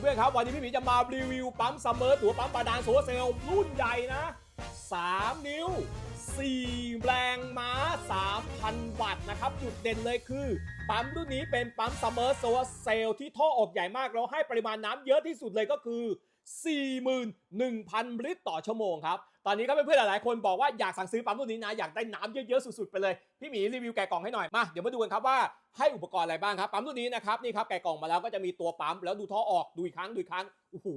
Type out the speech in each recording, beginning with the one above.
เพื่อนๆครับวันนี้พี่หมีจะมารีวิวปั๊มซัมเมอร์ตัวปั๊มบาดานโซลเซลล์รุ่นใหญ่นะ 3 นิ้ว 4 แรงม้า 3,000 วัตต์นะครับ จุดเด่นเลยคือ ปั๊มรุ่นนี้เป็นปั๊มซัมเมอร์โซลเซลล์ที่ท่อออกใหญ่มาก แล้วให้ปริมาณน้ำเยอะที่สุดเลยก็คือ 41,000 ลิตรต่อชั่วโมงครับ ตอนนี้ก็เพื่อนๆหลายๆคนบอกว่าอยากสั่งซื้อปั๊มรุ่นนี้นะ อยากได้น้ำเยอะๆสุดๆไปเลย พี่หมีรีวิวแกะกล่องให้หน่อย มา เดี๋ยวมาดูกันครับว่าให้อุปกรณ์อะไรบ้างครับ ปั๊มรุ่นนี้นะครับนี่ครับแกะกล่องมาแล้วก็จะมีตัวปั๊มแล้วดูท่อออกดูอีกครั้งดูอีกครั้งโอ้โห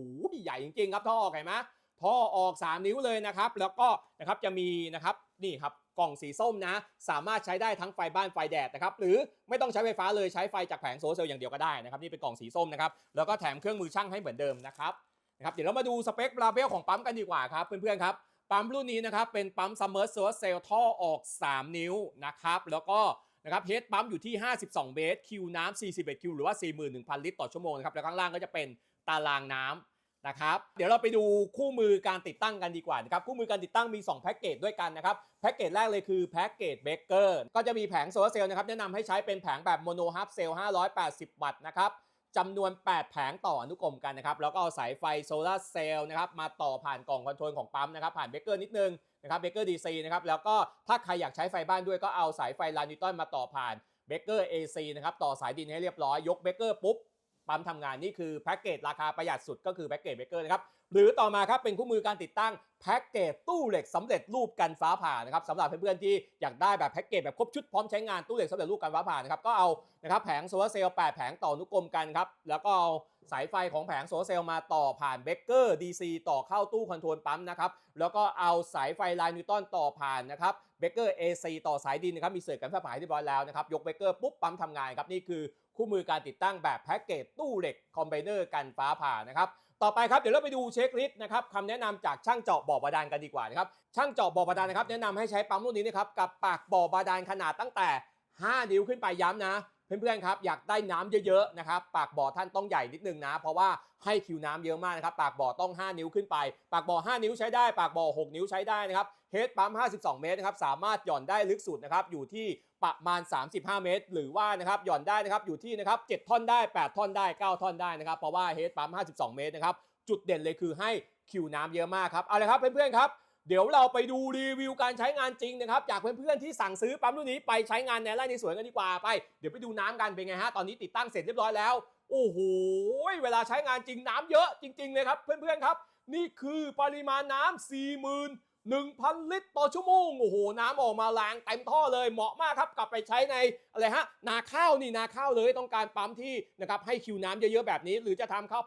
ใหญ่จริงๆครับท่อออกเห็นไหมท่อออก 3 นิ้วเลยนะครับแล้วก็นะครับจะมีนะครับนี่ครับกล่องสีส้มนะ สามารถใช้ได้ทั้งไฟบ้านไฟแดดนะครับหรือไม่ต้องใช้ไฟฟ้าเลยใช้ไฟจากแผงโซลาร์เซลล์อย่างเดียวก็ได้นะครับนี่เป็นกล่องสีส้มนะครับแล้วก็แถมเครื่องมือช่างให้เหมือนเดิมนะครับ นะครับเดี๋ยวเรามาดูสเปคลาเบลของปั๊มกันดีกว่าครับเพื่อนๆครับปั๊มรุ่นนี้นะครับเป็นปั๊ม Summer Solar Cell ท่อออก 3 นิ้วนะครับแล้วก็นะครับเฮดปั๊มอยู่ที่ 52 เบสคิวน้ำ41คิวหรือว่า 41,000 ลิตรต่อชั่วโมงนะครับแล้วข้างล่างก็จะเป็นตารางน้ำนะครับเดี๋ยวเราไปดูคู่มือการติดตั้งกันดีกว่านะครับคู่มือการติดตั้งมี 2 แพ็กเกจด้วยกันนะครับแพ็กเกจแรกเลยคือแพ็กเกจเบเกอร์ก็จะมีแผงโซลาร์เซลล์นะครับแนะนำให้ใช้เป็นแผงแบบโมโนฮับเซลล์580 วัตต์นะครับ จำนวน 8 แผงต่ออนุกรมกันนะครับ แล้วก็เอาสายไฟโซลาเซลล์นะครับมาต่อผ่านกล่องคอนโทรลของปั๊มนะครับ ผ่านเบเกอร์นิดนึงนะครับเบเกอร์ดีซีนะครับ แล้วก็ถ้าใครอยากใช้ไฟบ้านด้วยก็เอาสายไฟลานิวตันมาต่อผ่านเบเกอร์ AC นะครับ ต่อสายดินให้เรียบร้อย ยกเบเกอร์ปุ๊บ ปั๊มทำงานนี่คือแพ็กเกจราคาประหยัดสุดก็คือแพ็กเกจเบเกอร์นะครับ หรือต่อมาครับเป็นคู่มือการติดตั้ง แพ็กเกจตู้เหล็กสำเร็จรูปกันฟ้าผ่านะครับสำหรับเพื่อนๆที่อยากได้แบบแพ็กเกจแบบครบชุดพร้อมใช้งานตู้เหล็กสำเร็จรูปกันฟ้าผ่านะครับก็เอานะครับแผงโซลาร์เซลล์8แผงต่อนุกรมกันครับแล้วก็เอาสายไฟของแผงโซลาร์เซลล์มาต่อผ่านเบเกอร์ DC ต่อเข้าตู้คอนโทรลปั๊มนะครับแล้วก็เอาสายไฟลน์นิวตันต่อผ่านนะครับเบเกอร์ AC ต่อสายดินนะครับมีเสื่อกันฟ้าผ่าให้เรียบร้อยแล้วนะครับยกเบเกอร์ปุ๊บปั๊มทำงานครับนี่คือคู่มือการติดตั้งแบบแพ็กเกจตู้เหล็กคอมไบเนอร์กันฟ้าผ่านะครับ ต่อไปครับเดี๋ยวเราไปดูเช็คลิสต์นะครับคำแนะนำจากช่างเจาะบ่อบาดาลกันดีกว่านะครับช่างเจาะบ่อบาดาลนะครับแนะนำให้ใช้ปั๊มรุ่นนี้นะครับกับปากบ่อบาดาลขนาดตั้งแต่ 5 นิ้วขึ้นไปย้ำนะ เพื่อนๆครับอยากได้น้ำเยอะๆนะครับปากบ่อท่านต้องใหญ่นิดนึงนะ เพราะว่าให้คิวน้ำเยอะมากนะครับปากบ่อต้อง 5 นิ้วขึ้นไป ปากบ่อ 5 นิ้วใช้ได้ ปากบ่อ 6 นิ้วใช้ได้นะครับเฮดปั๊ม 52 เมตรนะครับสามารถหย่อนได้ลึกสุดนะครับอยู่ที่ประมาณ 35 เมตร หรือว่านะครับหย่อนได้นะครับอยู่ที่นะครับ7ท่อนได้ 8 ท่อนได้ 9 ท่อนได้นะครับเพราะว่าเฮดปั๊ม 52 เมตรนะครับจุดเด่นเลยคือให้คิวน้ำเยอะมากครับเอาละครับเพื่อนๆครับ เดี๋ยวเราไปดูรีวิวการใช้งานจริงนะครับ จากเพื่อนๆที่สั่งซื้อปั๊มรุ่นนี้ไปใช้งานในไร่ในสวนกันดีกว่าไป เดี๋ยวไปดูน้ำกันเป็นไงฮะ ตอนนี้ติดตั้งเสร็จเรียบร้อยแล้ว โอ้โห เวลาใช้งานจริงน้ำเยอะจริง ๆ เลยครับ เพื่อนๆครับ นี่คือปริมาณน้ำ40,000 1,000 ลิตรต่อชั่วโมง โอ้โห น้ำออกมาแรงเต็มท่อเลย เหมาะมากครับ กลับไปใช้ในอะไรฮะ นาข้าวนี่ นาข้าวเลย ต้องการปั๊มที่นะครับให้คิวน้ำเยอะๆแบบนี้ หรือจะทำข้าว